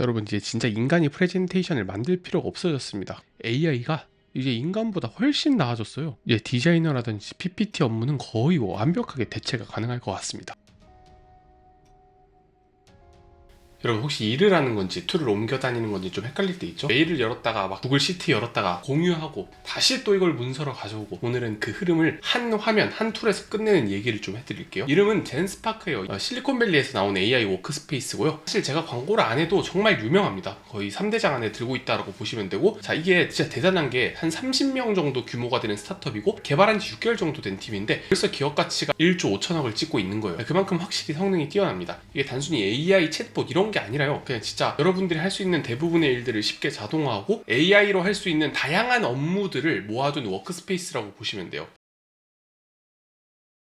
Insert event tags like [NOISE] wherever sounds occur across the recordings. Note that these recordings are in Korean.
여러분 이제 진짜 인간이 프레젠테이션을 만들 필요가 없어졌습니다. AI가 이제 인간보다 훨씬 나아졌어요. 이제 디자이너라든지 PPT 업무는 거의 완벽하게 대체가 가능할 것 같습니다. 여러분 혹시 일을 하는 건지 툴을 옮겨 다니는 건지 좀 헷갈릴 때 있죠? 메일을 열었다가 막 구글 시트 열었다가 공유하고 다시 또 이걸 문서로 가져오고 오늘은 그 흐름을 한 화면 한 툴에서 끝내는 얘기를 좀 해드릴게요. 이름은 젠스파크예요. 어, 실리콘밸리에서 나온 AI 워크스페이스고요. 사실 제가 광고를 안 해도 정말 유명합니다. 거의 3대장 안에 들고 있다라고 보시면 되고 자 이게 진짜 대단한 게 한 30명 정도 규모가 되는 스타트업이고 개발한 지 6개월 정도 된 팀인데 벌써 기업 가치가 1조 5천억을 찍고 있는 거예요. 그만큼 확실히 성능이 뛰어납니다. 이게 단순히 AI 챗봇 이런 게 아니라요. 그냥 진짜 여러분들이 할 수 있는 대부분의 일들을 쉽게 자동화하고 AI로 할 수 있는 다양한 업무들을 모아둔 워크스페이스라고 보시면 돼요.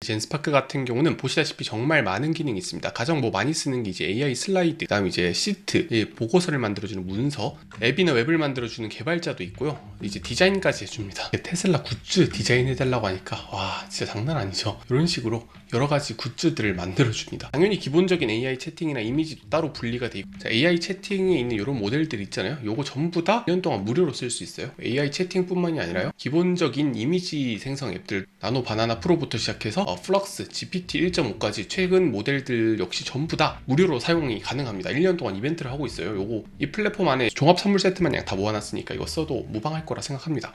젠스파크 같은 경우는 보시다시피 정말 많은 기능이 있습니다. 가장 뭐 많이 쓰는 게 이제 AI 슬라이드, 그다음 이제 시트, 이 보고서를 만들어주는 문서, 앱이나 웹을 만들어주는 개발자도 있고요. 이제 디자인까지 해줍니다. 테슬라 굿즈 디자인해달라고 하니까 와 진짜 장난 아니죠. 이런 식으로 여러 가지 굿즈들을 만들어줍니다. 당연히 기본적인 AI 채팅이나 이미지도 따로 분리가 돼 있고 자, AI 채팅에 있는 이런 모델들 있잖아요. 요거 전부 다 1년 동안 무료로 쓸 수 있어요. AI 채팅뿐만이 아니라요. 기본적인 이미지 생성 앱들 나노 바나나 프로부터 시작해서 어, 플럭스, GPT 1.5까지 최근 모델들 역시 전부 다 무료로 사용이 가능합니다. 1년 동안 이벤트를 하고 있어요. 요거 이 플랫폼 안에 종합 선물 세트 마냥 다 모아놨으니까 이거 써도 무방할 거라 생각합니다.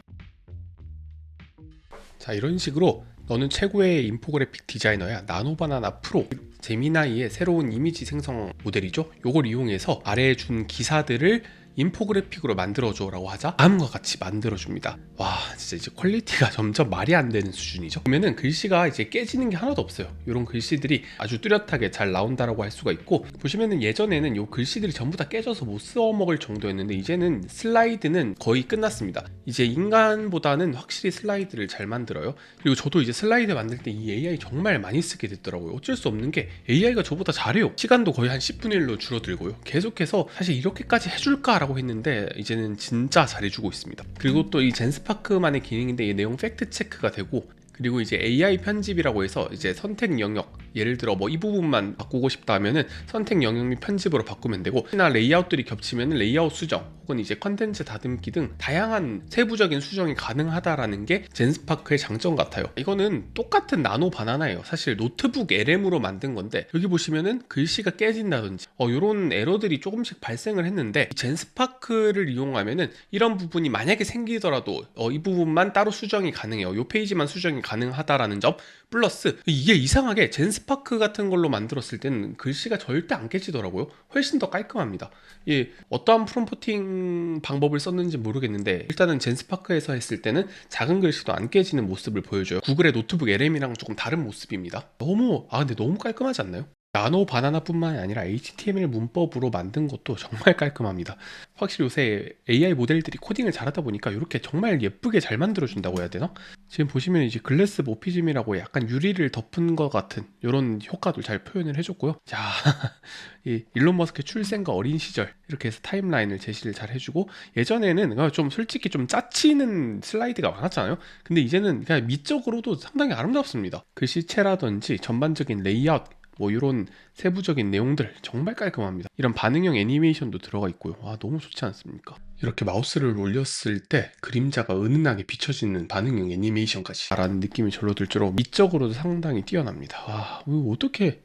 자 이런 식으로 너는 최고의 인포그래픽 디자이너야. 나노바나나 프로. 제미나이의 새로운 이미지 생성 모델이죠. 요걸 이용해서 아래에 준 기사들을 인포그래픽으로 만들어줘라고 하자? 다음과 같이 만들어줍니다. 와 진짜 이제 퀄리티가 [LAUGHS] 점점 말이 안 되는 수준이죠? 보면은 글씨가 이제 깨지는 게 하나도 없어요. 이런 글씨들이 아주 뚜렷하게 잘 나온다라고 할 수가 있고 보시면은 예전에는 요 글씨들이 전부 다 깨져서 못 써먹을 정도였는데 이제는 슬라이드는 거의 끝났습니다. 이제 인간보다는 확실히 슬라이드를 잘 만들어요. 그리고 저도 이제 슬라이드 만들 때 이 AI 정말 많이 쓰게 됐더라고요. 어쩔 수 없는 게 AI가 저보다 잘해요. 시간도 거의 한 10분의 1로 줄어들고요. 계속해서 사실 이렇게까지 해줄까라고 했는데 이제는 진짜 잘해주고 있습니다. 그리고 또 이 젠스파크만의 기능인데 이 내용 팩트 체크가 되고 그리고 이제 AI 편집이라고 해서 이제 선택 영역 예를 들어 뭐 이 부분만 바꾸고 싶다 하면은 선택 영역 및 편집으로 바꾸면 되고 나 레이아웃들이 겹치면은 레이아웃 수정 혹은 이제 컨텐츠 다듬기 등 다양한 세부적인 수정이 가능하다라는 게 젠스파크의 장점 같아요. 이거는 똑같은 나노 바나나예요. 사실 노트북 LM으로 만든 건데 여기 보시면은 글씨가 깨진다든지 어 요런 에러들이 조금씩 발생을 했는데 젠스파크를 이용하면은 이런 부분이 만약에 생기더라도 어, 이 부분만 따로 수정이 가능해요. 요 페이지만 수정이 가능하다라는 점 플러스 이게 이상하게 젠스파크 같은 걸로 만들었을 때는 글씨가 절대 안 깨지더라고요. 훨씬 더 깔끔합니다. 예, 어떠한 프롬포팅 방법을 썼는지 모르겠는데 일단은 젠스파크에서 했을 때는 작은 글씨도 안 깨지는 모습을 보여줘요. 구글의 노트북 LM이랑 조금 다른 모습입니다. 너무 아 근데 너무 깔끔하지 않나요? 나노 바나나뿐만이 아니라 HTML 문법으로 만든 것도 정말 깔끔합니다. 확실히 요새 AI 모델들이 코딩을 잘하다 보니까 이렇게 정말 예쁘게 잘 만들어준다고 해야 되나? 지금 보시면 이제 글래스 모피즘이라고 약간 유리를 덮은 것 같은 이런 효과도 잘 표현을 해줬고요. 자, [LAUGHS] 이 일론 머스크의 출생과 어린 시절 이렇게 해서 타임라인을 제시를 잘 해주고 예전에는 좀 솔직히 좀 짜치는 슬라이드가 많았잖아요. 근데 이제는 그냥 미적으로도 상당히 아름답습니다. 글씨체라든지 전반적인 레이아웃 뭐 이런 세부적인 내용들 정말 깔끔합니다. 이런 반응형 애니메이션도 들어가 있고요. 와 너무 좋지 않습니까? 이렇게 마우스를 올렸을 때 그림자가 은은하게 비춰지는 반응형 애니메이션까지 라는 느낌이 절로 들 정도로 미적으로도 상당히 뛰어납니다. 와 이거 어떻게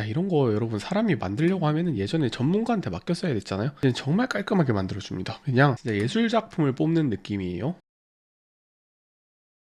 야 이런 거 여러분 사람이 만들려고 하면은 예전에 전문가한테 맡겼어야 됐잖아요. 정말 깔끔하게 만들어줍니다. 그냥 예술 작품을 뽑는 느낌이에요.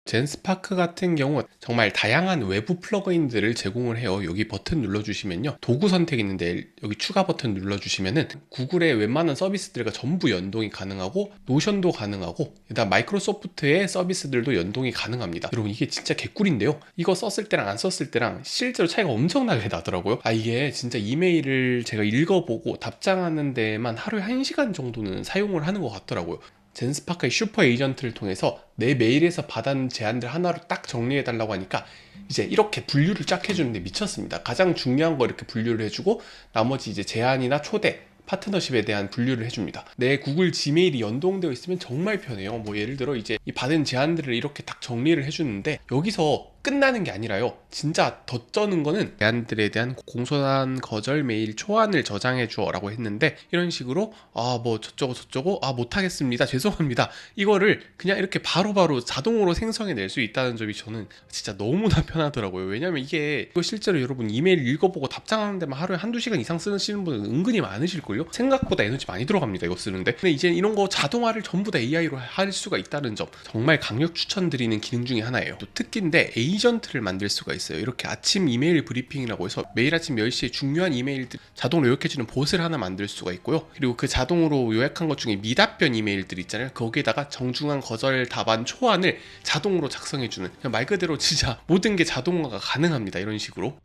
젠스파크 같은 경우 정말 다양한 외부 플러그인들을 제공을 해요. 여기 버튼 눌러주시면요. 도구 선택 있는데 여기 추가 버튼 눌러주시면은 구글의 웬만한 서비스들과 전부 연동이 가능하고 노션도 가능하고 일단 마이크로소프트의 서비스들도 연동이 가능합니다. 여러분 이게 진짜 개꿀인데요. 이거 썼을 때랑 안 썼을 때랑 실제로 차이가 엄청나게 나더라고요. 아 이게 진짜 이메일을 제가 읽어보고 답장하는 데만 하루에 1시간 정도는 사용을 하는 것 같더라고요. 젠스파크의 슈퍼 에이전트를 통해서 내 메일에서 받은 제안들 하나로 딱 정리해 달라고 하니까 이제 이렇게 분류를 쫙 해주는데 미쳤습니다. 가장 중요한 거 이렇게 분류를 해주고 나머지 이제 제안이나 초대 파트너십에 대한 분류를 해줍니다. 내 구글 지메일이 연동되어 있으면 정말 편해요. 뭐 예를 들어 이제 이 받은 제안들을 이렇게 딱 정리를 해주는데 여기서 끝나는 게 아니라요. 진짜 더 쩌는 거는 대안들에 대한 공손한 거절 메일 초안을 저장해 주어라고 했는데 이런 식으로 아 뭐 저쩌고 저쩌고 아 못하겠습니다 죄송합니다 이거를 그냥 이렇게 바로 바로 자동으로 생성해 낼 수 있다는 점이 저는 진짜 너무나 편하더라고요. 왜냐면 이게 이거 실제로 여러분 이메일 읽어보고 답장하는 데만 하루에 한두 시간 이상 쓰시는 분은 은근히 많으실걸요? 생각보다 에너지 많이 들어갑니다 이거 쓰는데 근데 이제 이런 거 자동화를 전부 다 AI로 할 수가 있다는 점 정말 강력 추천드리는 기능 중에 하나예요. 또 특기인데 에이전트를 만들 수가 있어요. 이렇게 아침 이메일 브리핑이라고 해서 매일 아침 10시에 중요한 이메일들 자동으로 요약해주는 봇을 하나 만들 수가 있고요. 그리고 그 자동으로 요약한 것 중에 미답변 이메일들 있잖아요. 거기에다가 정중한 거절 답안 초안을 자동으로 작성해주는 말 그대로 진짜 [LAUGHS] 모든 게 자동화가 가능합니다. 이런 식으로.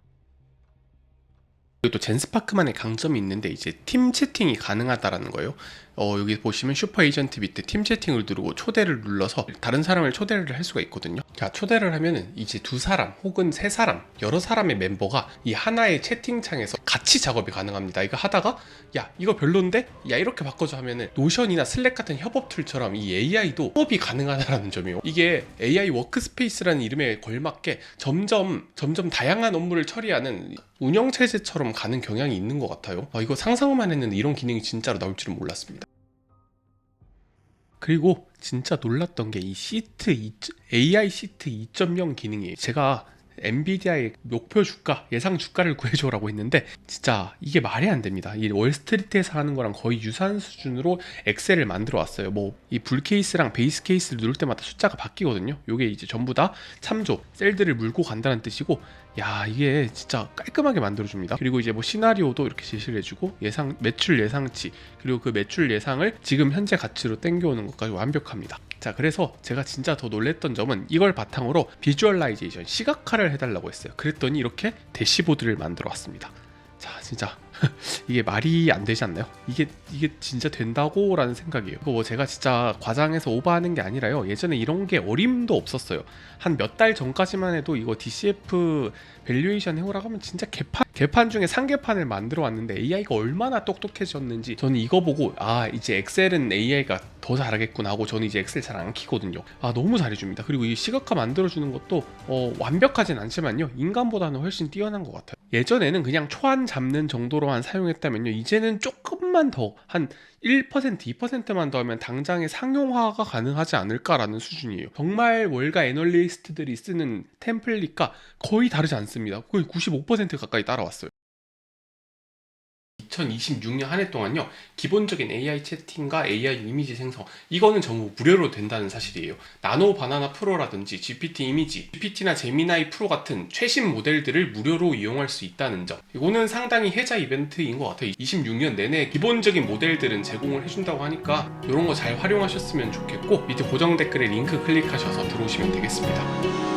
그리고 또 젠스파크만의 강점이 있는데 이제 팀 채팅이 가능하다라는 거예요. 어, 여기 보시면 슈퍼 에이전트 밑에 팀 채팅을 누르고 초대를 눌러서 다른 사람을 초대를 할 수가 있거든요. 자, 초대를 하면은 이제 두 사람 혹은 세 사람, 여러 사람의 멤버가 이 하나의 채팅창에서 같이 작업이 가능합니다. 이거 하다가 야, 이거 별론데? 야, 이렇게 바꿔줘 하면은 노션이나 슬랙 같은 협업 툴처럼 이 AI도 협업이 가능하다는 점이에요. 이게 AI 워크스페이스라는 이름에 걸맞게 점점 점점 다양한 업무를 처리하는 운영 체제처럼 가는 경향이 있는 것 같아요. 아, 이거 상상만 했는데 이런 기능이 진짜로 나올 줄은 몰랐습니다. 그리고 진짜 놀랐던 게 이 시트 2, AI 시트 2.0 기능이에요. 제가 엔비디아의 목표 주가, 예상 주가를 구해줘라고 했는데 진짜 이게 말이 안 됩니다. 이 월스트리트에서 하는 거랑 거의 유사한 수준으로 엑셀을 만들어 왔어요. 뭐 이 불 케이스랑 베이스 케이스를 누를 때마다 숫자가 바뀌거든요. 요게 이제 전부 다 참조, 셀들을 물고 간다는 뜻이고 야 이게 진짜 깔끔하게 만들어줍니다. 그리고 이제 뭐 시나리오도 이렇게 제시를 해주고 예상 매출 예상치 그리고 그 매출 예상을 지금 현재 가치로 땡겨오는 것까지 완벽합니다. 자 그래서 제가 진짜 더 놀랬던 점은 이걸 바탕으로 비주얼라이제이션 시각화를 해달라고 했어요. 그랬더니 이렇게 대시보드를 만들어 왔습니다. 자 진짜 [LAUGHS] 이게 말이 안 되지 않나요? 이게 이게 진짜 된다고라는 생각이에요. 이거 뭐 제가 진짜 과장해서 오버하는 게 아니라요. 예전에 이런 게 어림도 없었어요. 한 몇 달 전까지만 해도 이거 DCF 밸류에이션 해오라고 하면 진짜 개판 개판 중에 상개판을 만들어 왔는데 AI가 얼마나 똑똑해졌는지 저는 이거 보고 아 이제 엑셀은 AI가 더 잘하겠구나 하고 저는 이제 엑셀 잘 안 키거든요. 아 너무 잘해줍니다. 그리고 이 시각화 만들어주는 것도 어, 완벽하진 않지만요 인간보다는 훨씬 뛰어난 것 같아요. 예전에는 그냥 초안 잡는 정도로만 사용했다면요 이제는 조금 만 더 한 1% 2%만 더 하면 당장의 상용화가 가능하지 않을까라는 수준이에요. 정말 월가 애널리스트들이 쓰는 템플릿과 거의 다르지 않습니다. 거의 95% 가까이 따라왔어요. 2026년 한 해 동안요 기본적인 AI 채팅과 AI 이미지 생성 이거는 전부 무료로 된다는 사실이에요. 나노 바나나 프로라든지 GPT 이미지 GPT나 제미나이 프로 같은 최신 모델들을 무료로 이용할 수 있다는 점. 이거는 상당히 혜자 이벤트인 것 같아요. 26년 내내 기본적인 모델들은 제공을 해준다고 하니까 이런 거 잘 활용하셨으면 좋겠고 밑에 고정 댓글에 링크 클릭하셔서 들어오시면 되겠습니다